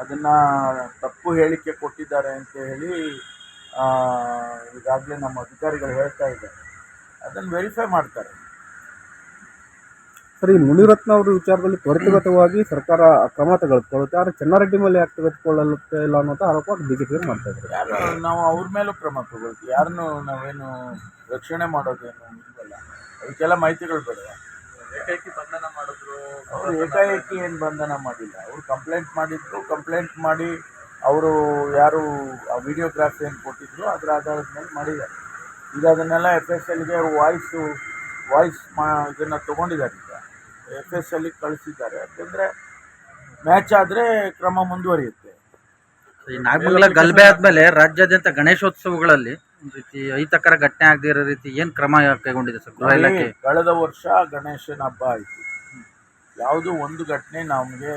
ಅದನ್ನು ತಪ್ಪು ಹೇಳಿಕೆ ಕೊಟ್ಟಿದ್ದಾರೆ ಅಂತ ಹೇಳಿ ಈಗಾಗಲೇ ನಮ್ಮ ಅಧಿಕಾರಿಗಳು ಹೇಳ್ತಾ ಇದ್ದಾರೆ. ಅದನ್ನು ವೆರಿಫೈ ಮಾಡ್ತಾರೆ. ಸರಿ ಮುನಿರತ್ನ ಅವರ ವಿಚಾರದಲ್ಲಿ ತ್ವರಿತಗತವಾಗಿ ಸರ್ಕಾರ ಕ್ರಮ ತೆಗೆದುಕೊಳ್ಳುತ್ತೆ. ಆದರೆ ಚೆನ್ನಾರೆಡ್ಡಿ ಮೇಲೆ ಯಾಕೆ ತೆಗೆದುಕೊಳ್ಳುತ್ತೆ ಇಲ್ಲ ಅನ್ನೋದು ಆರೋಪ ಬಿಜೆಪಿ ಮಾಡ್ತಾ ಇದ್ದಾರೆ. ಯಾರು ನಾವು ಅವ್ರ ಮೇಲೂ ಕ್ರಮ ತಗೊಳ್ತೀವಿ. ಯಾರನ್ನು ನಾವೇನು ರಕ್ಷಣೆ ಮಾಡೋದೇನು ಇಲ್ವಲ್ಲ. ಅದಕ್ಕೆಲ್ಲ ಮಾಹಿತಿಗಳು ಬೇಡ ಮಾಡಿದ್ರು ಅವರು ಏಕಾಏಕಿ ಏನು ಬಂಧನ ಮಾಡಿಲ್ಲ. ಅವರು ಕಂಪ್ಲೇಂಟ್ ಮಾಡಿದ್ರು ಕಂಪ್ಲೇಂಟ್ ಮಾಡಿ ಅವರು ಯಾರು ಆ ವಿಡಿಯೋಗ್ರಾಫಿ ಏನು ಕೊಟ್ಟಿದ್ರು ಅದರ ಆಧಾರದ ಮೇಲೆ ಮಾಡಿದ್ದಾರೆ. ಈಗ ಅದನ್ನೆಲ್ಲ ಎಫ್ ಎಸ್ ಎಲ್ಗೆ ವಾಯ್ಸು ವಾಯ್ಸ್ ಮಾ ಇದನ್ನು ತೊಗೊಂಡಿದ್ದಾರೆ ಈಗ. ಎಫ್ ಎಸ್ ಎಲ್ಗೆ ಕಳಿಸಿದ್ದಾರೆ. ಯಾಕೆಂದರೆ ಮ್ಯಾಚ್ ಆದರೆ ಕ್ರಮ ಮುಂದುವರಿಯುತ್ತೆ. ನಾಗಮಂಗಲ ಗಲಭೆ ಆದ್ಮೇಲೆ ರಾಜ್ಯಾದ್ಯಂತ ಗಣೇಶೋತ್ಸವಗಳಲ್ಲಿ ಒಂದು ರೀತಿ ಅಹಿತಕರ ಘಟನೆ ಆಗದೇ ಇರೋ ರೀತಿ ಏನು ಕ್ರಮ ಕೈಗೊಂಡಿದೆ ಸರ್ ಗೃಹ ಇಲಾಖೆ? ಕಳೆದ ವರ್ಷ ಗಣೇಶನ ಹಬ್ಬ ಆಯಿತು. ಯಾವುದೋ ಒಂದು ಘಟನೆ ನಮಗೆ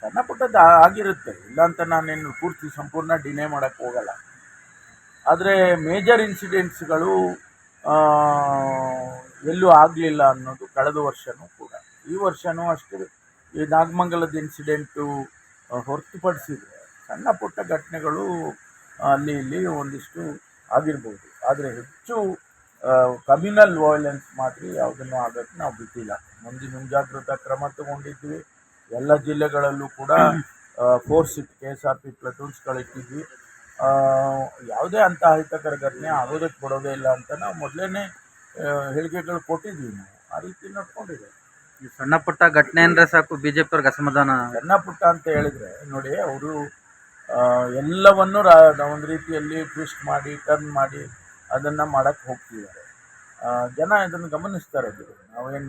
ಸಣ್ಣ ಪುಟ್ಟದ್ದು ಆಗಿರುತ್ತೆ. ಇಲ್ಲ ಅಂತ ನಾನೇನು ಪೂರ್ತಿ ಸಂಪೂರ್ಣ ಡಿನೇ ಮಾಡೋಕ್ಕೆ ಹೋಗಲ್ಲ. ಆದರೆ ಮೇಜರ್ ಇನ್ಸಿಡೆಂಟ್ಸ್ಗಳು ಎಲ್ಲೂ ಆಗಲಿಲ್ಲ ಅನ್ನೋದು ಕಳೆದ ವರ್ಷವೂ ಕೂಡ. ಈ ವರ್ಷವೂ ಅಷ್ಟೇ. ಈ ನಾಗಮಂಗಲದ ಇನ್ಸಿಡೆಂಟು ಹೊರತುಪಡಿಸಿದರೆ ಸಣ್ಣ ಪುಟ್ಟ ಘಟನೆಗಳು ಅಲ್ಲಿ ಇಲ್ಲಿ ಒಂದಿಷ್ಟು ಆಗಿರ್ಬೋದು. ಆದರೆ ಹೆಚ್ಚು ಕಮ್ಯುನಲ್ ವೈಲೆನ್ಸ್ ಮಾತ್ರ ಯಾವುದನ್ನು ಆಗೋಕ್ಕೆ ನಾವು ಬಿಟ್ಟಿಲ್ಲ. ಮುಂದಿನ ಮುಂಜಾಗ್ರತಾ ಕ್ರಮ ತಗೊಂಡಿದ್ವಿ. ಎಲ್ಲ ಜಿಲ್ಲೆಗಳಲ್ಲೂ ಕೂಡ force K S R P ಪ್ಲಟೂನ್ಸ್ಗಳಿಟ್ಟಿದ್ವಿ ಯಾವುದೇ ಅಂಥ ಅಹಿತಕರ ಘಟನೆ ಆಗೋದಕ್ಕೆ ಬಿಡೋದೇ ಇಲ್ಲ ಅಂತ ನಾವು ಮೊದಲೇ ಹೇಳಿಕೆಗಳು ಕೊಟ್ಟಿದ್ವಿ ನಾವು. ಆ ರೀತಿ ನೋಡ್ಕೊಂಡಿದೆ. ಈ ಸಣ್ಣ ಪುಟ್ಟ ಘಟನೆ ಅಂದರೆ ಸಾಕು ಬಿಜೆಪಿ ಅವ್ರಿಗೆ ಅಸಮಾಧಾನ. ಸಣ್ಣ ಪುಟ್ಟ ಅಂತ ಹೇಳಿದರೆ ನೋಡಿ ಅವರು ಎಲ್ಲವನ್ನು ರಾ ಒಂದು ರೀತಿಯಲ್ಲಿ ಟ್ವಿಸ್ಟ್ ಮಾಡಿ ಟರ್ನ್ ಮಾಡಿ ಅದನ್ನು ಮಾಡಕ್ಕೆ ಹೋಗ್ತಿದ್ದಾರೆ. ಜನ ಇದನ್ನು ಗಮನಿಸ್ತಾರೆ ನಾವೇನು